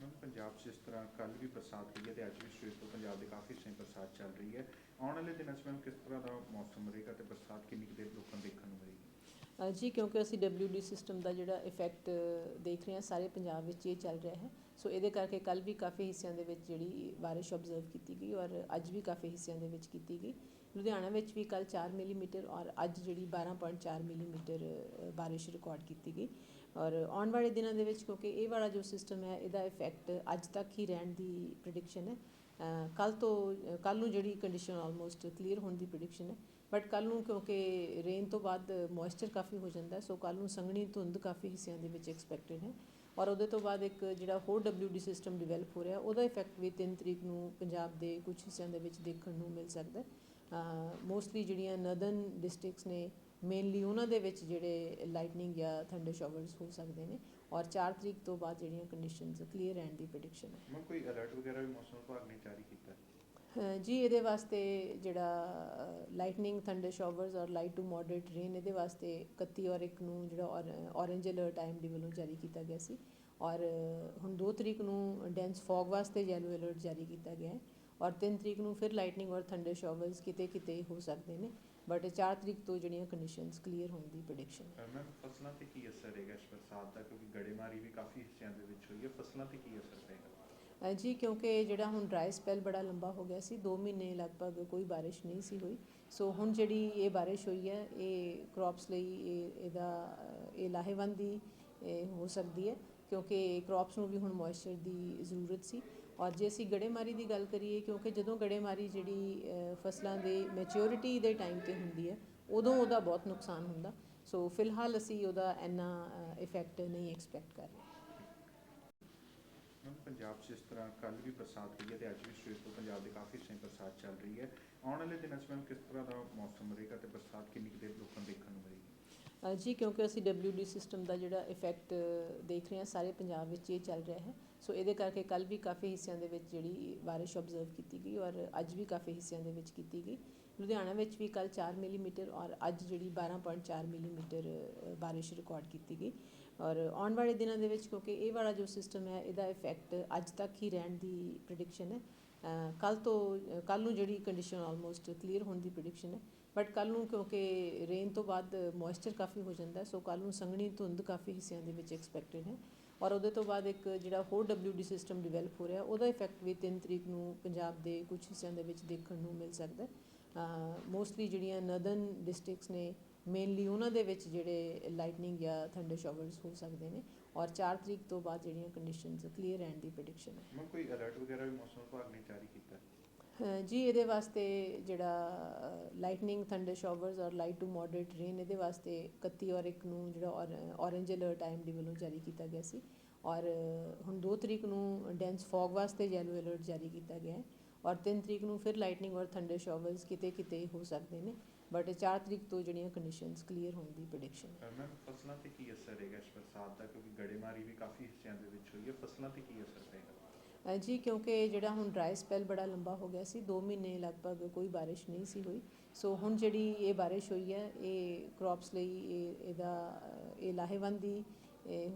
Ma'am Punjab 'ਚ ਇਸ ਤਰ੍ਹਾਂ ਕੱਲ ਵੀ ਬਰਸਾਤ ਹੋਈ ਹੈ ਤੇ ਅੱਜ ਵੀ ਸਵੇਰ ਤੋਂ ਪੰਜਾਬ ਦੇ ਕਾਫੀ ਹਿੱਸੇ 'ਚ ਬਰਸਾਤ ਚੱਲ ਰਹੀ ਹੈ। ਆਉਣ ਵਾਲੇ ਦਿਨਾਂ 'ਚ ਮੈਮ ਕਿਸ ਤਰ੍ਹਾਂ ਦਾ ਮੌਸਮ ਰਹੇਗਾ ਤੇ ਬਰਸਾਤ ਕਿੰਨੀ ਕੁ ਦੇਰ ਲੋਕਾਂ ਨੂੰ ਦੇਖਣ ਨੂੰ ਮਿਲੇਗੀ? ਅ, ਜੀ ਕਿਉਂਕਿ ਅਸੀਂ WD ਸਿਸਟਮ ਦਾ ਜਿਹੜਾ ਇਫੈਕਟ ਦੇਖ ਰਹੇ ਹਾਂ ਸਾਰੇ ਪੰਜਾਬ ਵਿੱਚ ਇਹ ਚੱਲ ਰਿਹਾ ਹੈ। ਸੋ ਇਹਦੇ ਕਰਕੇ ਕੱਲ ਵੀ ਕਾਫੀ ਹਿੱਸਿਆਂ ਦੇ ਵਿੱਚ ਜਿਹੜੀ ਬਾਰਿਸ਼ ਆਬਜ਼ਰਵ ਕੀਤੀ ਗਈ ਔਰ ਅੱਜ ਵੀ ਕਾਫੀ ਹਿੱਸਿਆਂ ਦੇ ਵਿੱਚ ਕੀਤੀ ਗਈ। ਲੁਧਿਆਣਾ ਵਿੱਚ ਵੀ ਕੱਲ 4 ਮਿਲੀਮੀਟਰ ਔਰ ਅੱਜ ਜਿਹੜੀ 12.4 ਮਿਲੀਮੀਟਰ ਬਾਰਿਸ਼ ਰਿਕਾਰਡ ਕੀਤੀ ਗਈ। ਔਰ ਆਉਣ ਵਾਲੇ ਦਿਨਾਂ ਦੇ ਵਿੱਚ, ਕਿਉਂਕਿ ਇਹ ਵਾਲਾ ਜੋ ਸਿਸਟਮ ਹੈ, ਇਹਦਾ ਇਫੈਕਟ ਅੱਜ ਤੱਕ ਹੀ ਰਹਿਣ ਦੀ ਪ੍ਰੈਡਿਕਸ਼ਨ ਹੈ। ਕੱਲ ਤੋਂ ਕੱਲ ਨੂੰ ਜਿਹੜੀ ਕੰਡੀਸ਼ਨ ਆਲਮੋਸਟ ਕਲੀਅਰ ਹੋਣ ਦੀ ਪ੍ਰੈਡਿਕਸ਼ਨ ਹੈ। ਬਟ ਕੱਲ ਨੂੰ ਕਿਉਂਕਿ ਰੇਨ ਤੋਂ ਬਾਅਦ ਮੋਇਸਚਰ ਕਾਫੀ ਹੋ ਜਾਂਦਾ ਸੋ ਕੱਲ ਨੂੰ ਸੰਘਣੀ ਧੁੰਦ ਕਾਫੀ ਹਿੱਸਿਆਂ ਦੇ ਵਿੱਚ ਐਕਸਪੈਕਟਡ ਹੈ। ਔਰ ਉਹਦੇ ਤੋਂ ਬਾਅਦ ਇੱਕ ਜਿਹੜਾ ਹੋਰ WD ਸਿਸਟਮ ਡਿਵੈਲਪ ਹੋ ਰਿਹਾ, ਉਹਦਾ ਇਫੈਕਟ ਵੀ 3 ਤਰੀਕ ਨੂੰ ਪੰਜਾਬ ਦੇ ਕੁਝ ਹਿੱਸਿਆਂ ਦੇ ਵਿੱਚ ਦੇਖਣ ਨੂੰ ਮਿਲ ਸਕਦਾ ਮੋਸਟਲੀ ਜਿਹੜੀਆਂ ਨਰਦਰਨ ਡਿਸਟ੍ਰਿਕਟਸ ਨੇ ਮੇਨਲੀ ਉਹਨਾਂ ਦੇ ਵਿੱਚ ਜਿਹੜੇ ਲਾਈਟਨਿੰਗ ਜਾਂ ਥੰਡਰ ਸ਼ਾਵਰਸ ਹੋ ਸਕਦੇ ਨੇ ਔਰ 4 ਤਰੀਕ ਤੋਂ ਬਾਅਦ ਜਿਹੜੀਆਂ ਕੰਡੀਸ਼ਨਸ ਕਲੀਅਰ ਰਹਿਣ ਦੀ ਪ੍ਰੈਡਿਕਸ਼ਨ ਹੈ। ਮੈਮ ਕੋਈ ਅਲਰਟ ਵਗੈਰਾ ਵੀ ਮੌਸਮ ਵਿਭਾਗ ਨੇ ਜਾਰੀ ਕੀਤਾ? ਜੀ ਇਹਦੇ ਵਾਸਤੇ ਜਿਹੜਾ ਲਾਈਟਨਿੰਗ ਥੰਡਰ ਸ਼ਾਵਰਸ ਔਰ ਲਾਈਟ ਟੂ ਮੋਡਰੇਟ ਰੇਨ ਇਹਦੇ ਵਾਸਤੇ 31 ਔਰ 1 ਨੂੰ ਜਿਹੜਾ ਔਰੇਂਜ ਅਲਰਟ ਆਈਐਮਡੀ ਵੱਲੋਂ ਜਾਰੀ ਕੀਤਾ ਗਿਆ ਸੀ। ਔਰ ਹੁਣ 2 ਤਰੀਕ ਨੂੰ ਡੈਂਸ ਫੌਗ ਵਾਸਤੇ ਯੈਲੋ ਅਲਰਟ ਜਾਰੀ ਕੀਤਾ ਗਿਆ ਹੈ। ਔਰ 3 ਤਰੀਕ ਨੂੰ ਫਿਰ ਲਾਈਟਨਿੰਗ ਔਰ ਥੰਡਰ ਸ਼ਾਵਰਸ ਕਿਤੇ ਕਿਤੇ ਹੋ ਸਕਦੇ ਨੇ। ਬਟ 4 ਤਰੀਕ ਤੋਂ ਜਿਹੜੀਆਂ ਕੰਡੀਸ਼ਨਸ ਕਲੀਅਰ ਹੋਣ ਦੀ ਪ੍ਰੈਡਿਕਸ਼ਨ ਹੈ। ਮੈਮ ਫਸਲਾਂ ਤੇ ਕੀ ਅਸਰ ਰਹੇਗਾ ਇਸ ਬਰਸਾਤ ਦਾ? ਕਿਉਂਕਿ ਗੜੇਮਾਰੀ ਵੀ ਕਾਫੀ ਹਿੱਸਿਆਂ ਦੇ ਵਿੱਚ ਹੋਈ ਹੈ। ਫਸਲਾਂ ਤੇ ਕੀ ਅਸਰ ਰਹੇਗਾ ਜੀ ਕਿਉਂਕਿ ਜਿਹੜਾ ਹੁਣ ਡਰਾਈ ਸਪੈਲ ਬੜਾ ਲੰਬਾ ਹੋ ਗਿਆ ਸੀ। 2 ਮਹੀਨੇ ਲਗਭਗ ਕੋਈ ਬਾਰਿਸ਼ ਨਹੀਂ ਸੀ ਹੋਈ। ਸੋ ਹੁਣ ਜਿਹੜੀ ਇਹ ਬਾਰਿਸ਼ ਹੋਈ ਹੈ ਇਹ ਕ੍ਰੌਪਸ ਲਈ ਇਹ ਇਹਦਾ ਇਹ ਲਾਹੇਵੰਦੀ ਹੋ ਸਕਦੀ ਹੈ। ਕਿਉਂਕਿ ਕ੍ਰੌਪਸ ਨੂੰ ਵੀ ਹੁਣ ਮੋਇਸਚਰ ਦੀ ਜ਼ਰੂਰਤ ਸੀ। ਔਰ ਜੇ ਅਸੀਂ ਗੜੇਮਾਰੀ ਦੀ ਗੱਲ ਕਰੀਏ, ਕਿਉਂਕਿ ਜਦੋਂ ਗੜੇਮਾਰੀ ਜਿਹੜੀ ਫਸਲਾਂ ਦੇ ਮੈਚਿਓਰਿਟੀ ਦੇ ਟਾਈਮ ਤੇ ਹੁੰਦੀ ਹੈ, ਉਦੋਂ ਉਹਦਾ ਬਹੁਤ ਨੁਕਸਾਨ ਹੁੰਦਾ। ਸੋ ਫਿਲਹਾਲ ਅਸੀਂ ਉਹਦਾ ਇੰਨਾ ਇਫੈਕਟ ਨਹੀਂ ਐਕਸਪੈਕਟ ਕਰ ਰਹੇ। ਪੰਜਾਬ 'ਚ ਇਸ ਤਰ੍ਹਾਂ ਕੱਲ ਵੀ ਬਰਸਾਤ ਹੋਈ ਹੈ ਤੇ ਅੱਜ ਵੀ ਸਵੇਰ ਤੋਂ ਪੰਜਾਬ ਦੇ ਕਾਫੀ ਹਿੱਸੇ ਬਰਸਾਤ ਚੱਲ ਰਹੀ ਹੈ। ਆਉਣ ਵਾਲੇ ਦਿਨਾਂ 'ਚ ਕਿਸ ਤਰ੍ਹਾਂ ਦਾ ਮੌਸਮ ਰਹੇਗਾ ਤੇ ਬਰਸਾਤ ਕਿੰਨੀ ਕੁ ਦੇਰ ਲੋਕਾਂ ਨੂੰ ਦੇਖਣ ਨੂੰ ਮਿਲੇਗੀ ਅ, ਜੀ, ਕਿਉਂਕਿ ਅਸੀਂ WD ਸਿਸਟਮ ਦਾ ਜਿਹੜਾ ਇਫੈਕਟ ਦੇਖ ਰਹੇ ਹਾਂ, ਸਾਰੇ ਪੰਜਾਬ ਵਿੱਚ ਇਹ ਚੱਲ ਰਿਹਾ ਹੈ। ਸੋ ਇਹਦੇ ਕਰਕੇ ਕੱਲ ਵੀ ਕਾਫੀ ਹਿੱਸਿਆਂ ਦੇ ਵਿੱਚ ਜਿਹੜੀ ਬਾਰਿਸ਼ ਆਬਜ਼ਰਵ ਕੀਤੀ ਗਈ ਔਰ ਅੱਜ ਵੀ ਕਾਫੀ ਹਿੱਸਿਆਂ ਦੇ ਵਿੱਚ ਕੀਤੀ ਗਈ। ਲੁਧਿਆਣਾ ਵਿੱਚ ਵੀ ਕੱਲ 4 ਮਿਲੀਮੀਟਰ ਔਰ ਅੱਜ ਜਿਹੜੀ 12.4 ਮਿਲੀਮੀਟਰ ਬਾਰਿਸ਼ ਰਿਕਾਰਡ ਕੀਤੀ ਗਈ। ਔਰ ਆਉਣ ਵਾਲੇ ਦਿਨਾਂ ਦੇ ਵਿੱਚ ਕਿਉਂਕਿ ਇਹ ਵਾਲਾ ਜੋ ਸਿਸਟਮ ਹੈ, ਇਹਦਾ ਇਫੈਕਟ ਅੱਜ ਤੱਕ ਹੀ ਰਹਿਣ ਦੀ ਪ੍ਰੈਡਿਕਸ਼ਨ ਹੈ। ਕੱਲ ਤੋਂ ਕੱਲ ਨੂੰ ਜਿਹੜੀ ਕੰਡੀਸ਼ਨ ਆਲਮੋਸਟ ਕਲੀਅਰ ਹੋਣ ਦੀ ਪ੍ਰੈਡਿਕਸ਼ਨ ਹੈ। ਬਟ ਕੱਲ ਨੂੰ ਕਿਉਂਕਿ ਰੇਨ ਤੋਂ ਬਾਅਦ ਮੋਇਸਚਰ ਕਾਫੀ ਹੋ ਜਾਂਦਾ ਸੋ ਕੱਲ ਨੂੰ ਸੰਘਣੀ ਧੁੰਦ ਕਾਫੀ ਹਿੱਸਿਆਂ ਦੇ ਵਿੱਚ ਐਕਸਪੈਕਟਡ ਹੈ। ਔਰ ਉਹਦੇ ਤੋਂ ਬਾਅਦ ਇੱਕ ਜਿਹੜਾ ਹੋਰ WD ਸਿਸਟਮ ਡਿਵੈਲਪ ਹੋ ਰਿਹਾ, ਉਹਦਾ ਇਫੈਕਟ ਵੀ 3 ਤਰੀਕ ਨੂੰ ਪੰਜਾਬ ਦੇ ਕੁਝ ਹਿੱਸਿਆਂ ਦੇ ਵਿੱਚ ਦੇਖਣ ਨੂੰ ਮਿਲ ਸਕਦਾ ਮੋਸਟਲੀ ਜਿਹੜੀਆਂ ਨਰਦਰਨ ਡਿਸਟ੍ਰਿਕਟਸ ਨੇ ਮੇਨਲੀ ਉਹਨਾਂ ਦੇ ਵਿੱਚ ਜਿਹੜੇ ਲਾਈਟਨਿੰਗ ਜਾਂ ਥੰਡਰ ਸ਼ਾਵਰਸ ਹੋ ਸਕਦੇ ਨੇ। ਔਰ 4 ਤਰੀਕ ਤੋਂ ਬਾਅਦ ਜਿਹੜੀਆਂ ਕੰਡੀਸ਼ਨਸ ਕਲੀਅਰ ਰਹਿਣ ਦੀ ਪ੍ਰੈਡਿਕਸ਼ਨ ਹੈ। ਮੈਮ ਕੋਈ ਅਲਰਟ ਵਗੈਰਾ ਵੀ ਮੌਸਮ ਵਿਭਾਗ ਨੇ ਜਾਰੀ ਕੀਤਾ? ਜੀ, ਇਹਦੇ ਵਾਸਤੇ ਜਿਹੜਾ ਲਾਈਟਨਿੰਗ ਥੰਡਰ ਸ਼ਾਵਰਸ ਔਰ ਲਾਈਟ ਟੂ ਮੋਡਰੇਟ ਰੇਨ ਇਹਦੇ ਵਾਸਤੇ 31 ਔਰ 1 ਨੂੰ ਜਿਹੜਾ ਔਰੇਂਜ ਅਲਰਟ ਆਈਐਮਡੀ ਵੱਲੋਂ ਜਾਰੀ ਕੀਤਾ ਗਿਆ ਸੀ। ਔਰ ਹੁਣ 2 ਤਰੀਕ ਨੂੰ ਡੈਂਸ ਫੌਗ ਵਾਸਤੇ ਯੈਲੋ ਅਲਰਟ ਜਾਰੀ ਕੀਤਾ ਗਿਆ ਹੈ। ਔਰ 3 ਤਰੀਕ ਨੂੰ ਫਿਰ ਲਾਈਟਨਿੰਗ ਔਰ ਥੰਡਰ ਸ਼ਾਵਰਸ ਕਿਤੇ ਕਿਤੇ ਹੋ ਸਕਦੇ ਨੇ। ਬਟ 4 ਤਰੀਕ ਤੋਂ ਜਿਹੜੀਆਂ ਕੰਡੀਸ਼ਨਸ ਕਲੀਅਰ ਹੋਣ ਦੀ ਪ੍ਰੈਡਿਕਸ਼ਨ ਹੈ। ਮੈਮ, ਫਸਲਾਂ ਤੇ ਕੀ ਅਸਰ ਰਹੇਗਾ ਇਸ ਬਰਸਾਤ ਦਾ? ਕਿਉਂਕਿ ਗੜੇਮਾਰੀ ਵੀ ਕਾਫੀ ਹਿੱਸਿਆਂ ਦੇ ਵਿੱਚ ਹੋਈ ਹੈ। ਫਸਲਾਂ ਤੇ ਕੀ ਅਸਰ ਰਹੇਗਾ ਜੀ, ਕਿਉਂਕਿ ਜਿਹੜਾ ਹੁਣ ਡਰਾਈ ਸਪੈਲ ਬੜਾ ਲੰਬਾ ਹੋ ਗਿਆ ਸੀ 2 ਮਹੀਨੇ ਲਗਭਗ ਕੋਈ ਬਾਰਿਸ਼ ਨਹੀਂ ਸੀ ਹੋਈ। ਸੋ ਹੁਣ ਜਿਹੜੀ ਇਹ ਬਾਰਿਸ਼ ਹੋਈ ਹੈ, ਇਹ ਕ੍ਰੌਪਸ ਲਈ ਇਹ, ਇਹਦਾ ਇਹ ਲਾਹੇਵੰਦੀ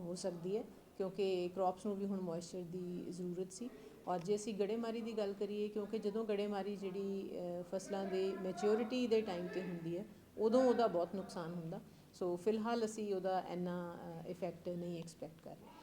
ਹੋ ਸਕਦੀ ਹੈ, ਕਿਉਂਕਿ ਕ੍ਰੌਪਸ ਨੂੰ ਵੀ ਹੁਣ ਮੋਇਸਚਰ ਦੀ ਜ਼ਰੂਰਤ ਸੀ। ਔਰ ਜੇ ਅਸੀਂ ਗੜੇਮਾਰੀ ਦੀ ਗੱਲ ਕਰੀਏ, ਕਿਉਂਕਿ ਜਦੋਂ ਗੜੇਮਾਰੀ ਜਿਹੜੀ ਫਸਲਾਂ ਦੇ ਮੈਚਿਓਰਿਟੀ ਦੇ ਟਾਈਮ ਤੇ ਹੁੰਦੀ ਹੈ, ਉਦੋਂ ਉਹਦਾ ਬਹੁਤ ਨੁਕਸਾਨ ਹੁੰਦਾ। ਸੋ ਫਿਲਹਾਲ ਅਸੀਂ ਉਹਦਾ ਇੰਨਾ ਇਫੈਕਟ ਨਹੀਂ ਐਕਸਪੈਕਟ ਕਰ ਰਹੇ।